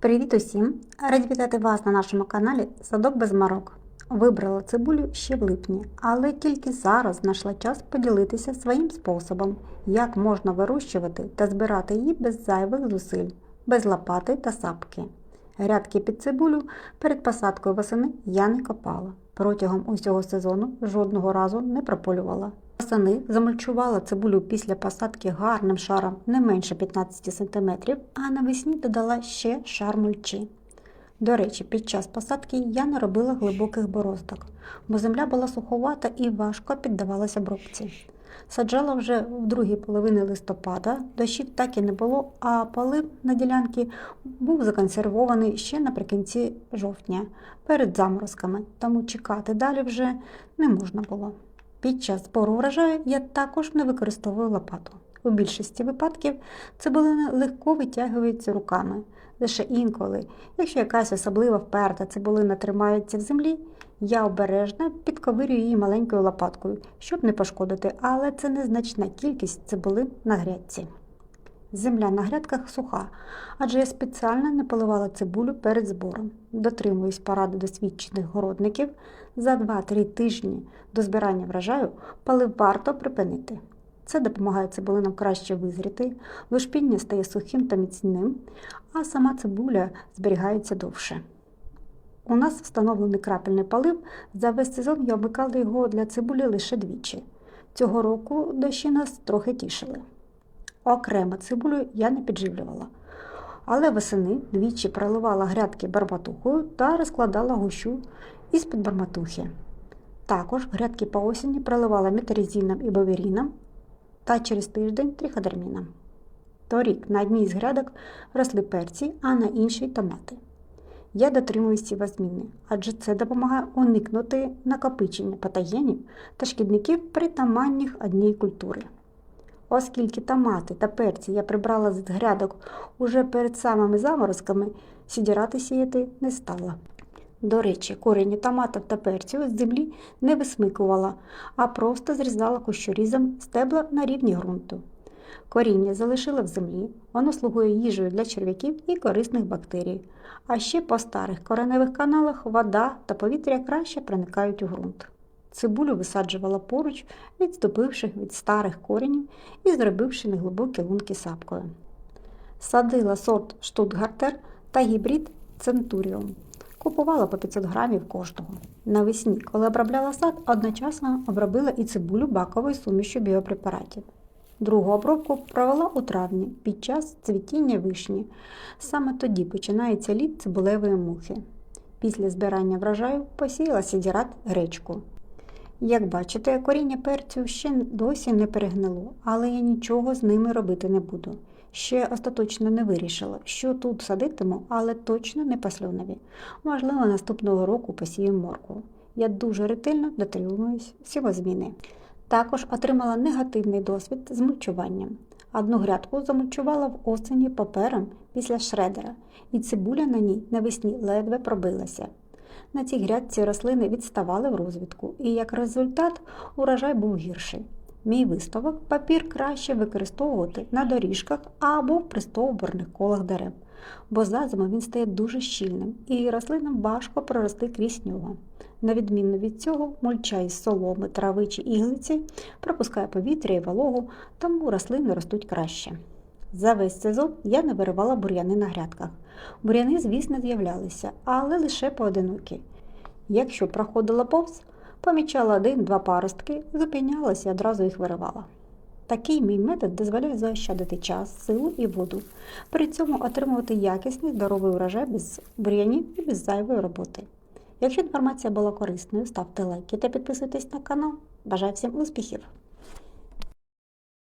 Привіт усім! Раді вітати вас на нашому каналі Садок без марок. Вибрала цибулю ще в липні, але тільки зараз знайшла час поділитися своїм способом, як можна вирощувати та збирати її без зайвих зусиль, без лопати та сапки. Грядки під цибулю перед посадкою восени я не копала. Протягом усього сезону жодного разу не прополювала. Восени замульчувала цибулю після посадки гарним шаром не менше 15 см, а навесні додала ще шар мульчі. До речі, під час посадки я не робила глибоких бороздок, бо земля була суховата і важко піддавалася обробці. Саджала вже в другій половині листопада, дощів так і не було, а полив на ділянці був законсервований ще наприкінці жовтня, перед заморозками, тому чекати далі вже не можна було. Під час збору врожаю я також не використовую лопату. У більшості випадків цибулина легко витягується руками. Лише інколи, якщо якась особлива вперта цибулина тримається в землі, я обережно підковирюю її маленькою лопаткою, щоб не пошкодити, але це незначна кількість цибулин на грядці. Земля на грядках суха, адже я спеціально не поливала цибулю перед збором. Дотримуюсь поради досвідчених городників за 2-3 тижні до збирання врожаю полив варто припинити. Це допомагає цибулинам краще визріти, лушпіння стає сухим та міцним, а сама цибуля зберігається довше. У нас встановлений крапельний полив. За весь сезон я вмикала його для цибулі лише двічі. Цього року дощі нас трохи тішили. Окремо цибулю я не підживлювала. Але восени двічі проливала грядки барбатухою та розкладала гущу із-під барматухи. Також грядки по осені проливала метарізіном і боверіном та через тиждень триходерміном. Торік на одній з грядок росли перці, а на іншій томати. Я дотримуюсь цієї зміни, адже це допомагає уникнути накопичення патогенів та шкідників при таманнях однієї культури. Оскільки томати та перці я прибрала з грядок уже перед самими заморозками, сідірати сіяти не стала. До речі, корені томатів та перців з землі не висмикувала, а просто зрізала кущорізом стебла на рівні ґрунту. Коріння залишила в землі, воно слугує їжею для черв'яків і корисних бактерій. А ще по старих кореневих каналах вода та повітря краще проникають у ґрунт. Цибулю висаджувала поруч, відступивши від старих коренів і зробивши неглибокі лунки сапкою. Садила сорт Штутгартер та гібрид Центуріум. Купувала по 500 грамів кожного. Навесні, коли обробляла сад, одночасно обробила і цибулю баковою сумішю біопрепаратів. Другу обробку провела у травні під час цвітіння вишні. Саме тоді починається літ цибулевої мухи. Після збирання врожаю посіяла сідірат гречку. Як бачите, коріння перцю ще досі не перегнило, але я нічого з ними робити не буду. Ще остаточно не вирішила, що тут садитиму, але точно не пасльонові. Можливо, наступного року посію моркву. Я дуже ретельно дотримуюсь сівозміни. Також отримала негативний досвід з мульчуванням. Одну грядку замульчувала в осені папером після шредера, і цибуля на ній навесні ледве пробилася. На цій грядці рослини відставали в розвитку, і як результат урожай був гірший. Мій висновок папір краще використовувати на доріжках або в пристовбурних колах дерев, бо за зиму він стає дуже щільним і рослинам важко прорости крізь нього. На відміну від цього, мульча із соломи, трави чи іглиці пропускає повітря і вологу, тому рослини ростуть краще. За весь сезон я не виривала бур'яни на грядках. Бур'яни, звісно, з'являлися, але лише поодинокі. Якщо проходила повз, помічала один-два паростки, зупинялася і одразу їх виривала. Такий мій метод дозволяє заощадити час, силу і воду, при цьому отримувати якісний здоровий урожай без бур'янів і без зайвої роботи. Якщо інформація була корисною, ставте лайки та підписуйтесь на канал. Бажаю всім успіхів!